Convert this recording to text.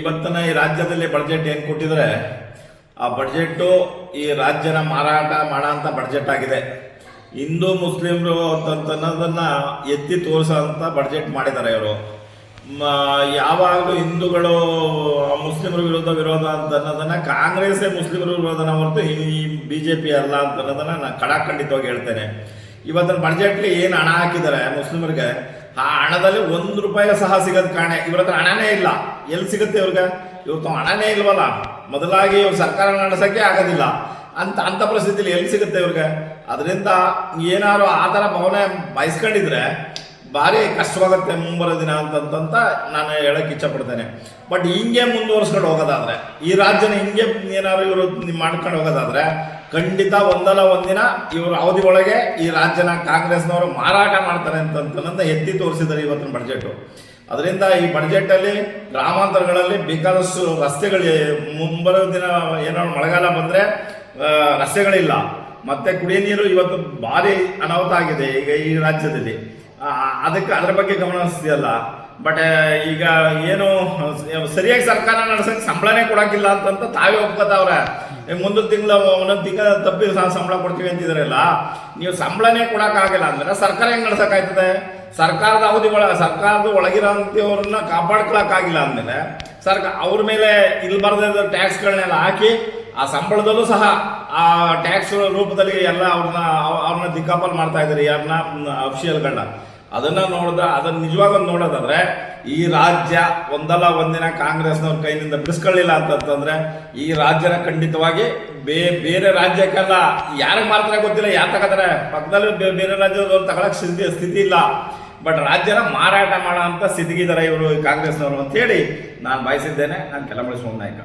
ಇವತ್ತನ ಈ ರಾಜ್ಯದಲ್ಲಿ ಬಡ್ಜೆಟ್ ಏನು ಕೊಟ್ಟಿದ್ರೆ, ಆ ಬಡ್ಜೆಟ್ಟು ಈ ರಾಜ್ಯನ ಮಾರಾಟ ಮಾಡೋಂಥ ಬಡ್ಜೆಟ್ ಆಗಿದೆ. ಹಿಂದೂ ಮುಸ್ಲಿಮರು ಅಂತನ್ನೋದನ್ನು ಎತ್ತಿ ತೋರಿಸೋಂಥ ಬಡ್ಜೆಟ್ ಮಾಡಿದ್ದಾರೆ ಇವರು. ಯಾವಾಗಲೂ ಹಿಂದೂಗಳು ಮುಸ್ಲಿಮರ ವಿರುದ್ಧ ವಿರೋಧ ಅಂತ ಅನ್ನೋದನ್ನು ಕಾಂಗ್ರೆಸ್ಸೇ ಮುಸ್ಲಿಮರ ವಿರೋಧನ ಹೊರತು ಈ ಬಿ ಜೆ ಪಿ ಅಲ್ಲ ಅಂತ ಅನ್ನೋದನ್ನು ನಾನು ಕಡಾಖಂಡಿತವಾಗಿ ಹೇಳ್ತೇನೆ. ಇವತ್ತಿನ ಬಡ್ಜೆಟ್ಲಿ ಏನು ಹಣ ಹಾಕಿದ್ದಾರೆ ಮುಸ್ಲಿಮರಿಗೆ? ಆ ಹಣದಲ್ಲಿ ಒಂದು ರೂಪಾಯಿ ಸಹ ಸಿಗೋದು ಕಾಣೆ. ಇವ್ರ ಹತ್ರ ಹಣನೇ ಇಲ್ಲ. ಎಲ್ಲಿ ಸಿಗುತ್ತೆ ಇವ್ರಿಗೆ? ಇವತ್ತು ಹಣನೇ ಇಲ್ವಲ್ಲ. ಮೊದಲಾಗಿ ಇವ್ರು ಸರ್ಕಾರ ನಡೆಸೋಕ್ಕೆ ಆಗೋದಿಲ್ಲ. ಅಂತ ಅಂಥ ಪರಿಸ್ಥಿತಿಲಿ ಎಲ್ಲಿ ಸಿಗುತ್ತೆ ಇವ್ರಿಗೆ? ಅದರಿಂದ ಏನಾದ್ರು ಆ ಥರ ಭಾವನೆ ಬಯಸ್ಕೊಂಡಿದ್ರೆ ಭಾರಿ ಕಷ್ಟವಾಗುತ್ತೆ ಮುಂಬರೋ ದಿನ ಅಂತಂತ ನಾನು ಹೇಳಕ್ಕೆ ಇಚ್ಛಪಡ್ತೇನೆ. ಬಟ್ ಹಿಂಗೆ ಮುಂದುವರ್ಸ್ಕೊಂಡು ಹೋಗೋದಾದ್ರೆ, ಈ ರಾಜ್ಯನ ಹಿಂಗೆ ಏನಾದ್ರು ಇವರು ಮಾಡ್ಕೊಂಡು ಹೋಗೋದಾದರೆ, ಖಂಡಿತ ಒಂದಲ್ಲ ಒಂದಿನ ಇವರ ಅವಧಿ ಒಳಗೆ ಈ ರಾಜ್ಯನ ಕಾಂಗ್ರೆಸ್ನವರು ಮಾರಾಟ ಮಾಡ್ತಾರೆ ಅಂತಂತ ಎತ್ತಿ ತೋರಿಸಿದ್ದಾರೆ ಇವತ್ತಿನ ಬಡ್ಜೆಟು ಅದರಿಂದ ಈ ಬಡ್ಜೆಟಲ್ಲಿ ಗ್ರಾಮಾಂತರಗಳಲ್ಲಿ ಬೇಕಾದಷ್ಟು ರಸ್ತೆಗಳು ಮುಂಬರೋ ದಿನ ಏನೋ ಮಳೆಗಾಲ ಬಂದರೆ ರಸ್ತೆಗಳಿಲ್ಲ. ಮತ್ತೆ ಕುಡಿಯ ನೀರು ಇವತ್ತು ಭಾರಿ ಅನಾಹುತ ಆಗಿದೆ ಈಗ ಈ ರಾಜ್ಯದಲ್ಲಿ. ಅದಕ್ಕೆ ಅದ್ರ ಬಗ್ಗೆ ಗಮನ ಹರಿಸ್ತೀಯಲ್ಲ? ಬಟ್ ಈಗ ಏನು, ಸರಿಯಾಗಿ ಸರ್ಕಾರ ನಡೆಸಕ್ಕೆ ಸಂಬಳನೇ ಕೊಡಕ್ಕಿಲ್ಲ ಅಂತಂತ ತಾವೇ ಒಪ್ಕೋತಾವ್ರೆ. ಮುಂದಿನ ತಿಂಗಳ ಒಂದೊಂದು ತಿಂಗಳ ತಪ್ಪಿ ಸಂಬಳ ಕೊಡ್ತೀವಿ ಅಂತಿದ್ರಲ್ಲ ನೀವು ಸಂಬಳನೇ ಕೊಡಕ್ಕಾಗಿಲ್ಲ ಅಂದ್ರೆ ಸರ್ಕಾರ ಹೆಂಗ್ ನಡ್ಸಕ್ಕಾಯ್ತದೆ? ಸರ್ಕಾರದ ಅವಧಿ ಒಳ ಸರ್ಕಾರದ ಒಳಗಿರೋಂಥವ್ರನ್ನ ಕಾಪಾಡ್ಕೊಳಕ್ಕಾಗಿಲ್ಲ ಅಂದಮೇಲೆ ಸರ್ಕಾರ ಅವ್ರ ಮೇಲೆ ಇಲ್ಲಿ ಬರ್ದ ಟ್ಯಾಕ್ಸ್ಗಳನ್ನೆಲ್ಲ ಹಾಕಿ ಆ ಸಂಬಳದಲ್ಲೂ ಸಹ ಆ ಟ್ಯಾಕ್ಸ್ ರೂಪದಲ್ಲಿ ಎಲ್ಲ ಅವ್ರನ್ನ ಅವ್ರನ್ನ ದಿಕ್ಕಾಪಲ್ ಮಾಡ್ತಾ ಇದ್ದಾರೆ ಯಾರನ್ನ ಅಫಿಷಿಯಲ್ಗಳನ್ನ ಅದನ್ನ ನೋಡಿದ, ಅದನ್ನ ನಿಜವಾಗ ನೋಡೋದಾದ್ರೆ, ಈ ರಾಜ್ಯ ಒಂದಲ್ಲ ಒಂದಿನ ಕಾಂಗ್ರೆಸ್ನವ್ರ ಕೈನಿಂದ ಬಿಡಿಸ್ಕೊಳ್ಳಿಲ್ಲ ಅಂತಂತಂದ್ರೆ, ಈ ರಾಜ್ಯನ ಖಂಡಿತವಾಗಿ ಬೇ, ಬೇರೆ ರಾಜ್ಯಕ್ಕೆಲ್ಲ ಯಾರಿಗೆ ಮಾತ್ರ ಗೊತ್ತಿಲ್ಲ, ಯಾರು ತಗೋತಾರೆ? ಪಕ್ಕದಲ್ಲಿ ಬೇರೆ ರಾಜ್ಯದವ್ರು ತಗೊಳಕ್ ಸ್ಥಿತಿ ಸ್ಥಿತಿ ಇಲ್ಲ. ಬಟ್ ರಾಜ್ಯನ ಮಾರಾಟ ಮಾಡೋ ಅಂತ ಸ್ಥಿತಿಗಿದ್ದಾರೆ ಇವರು ಕಾಂಗ್ರೆಸ್ನವರು ಅಂತ ಹೇಳಿ ನಾನು ಬಯಸಿದ್ದೇನೆ. ನಾನು ಕೆಲಮಡಿ ಸೋಮನಾಯ್ಕ.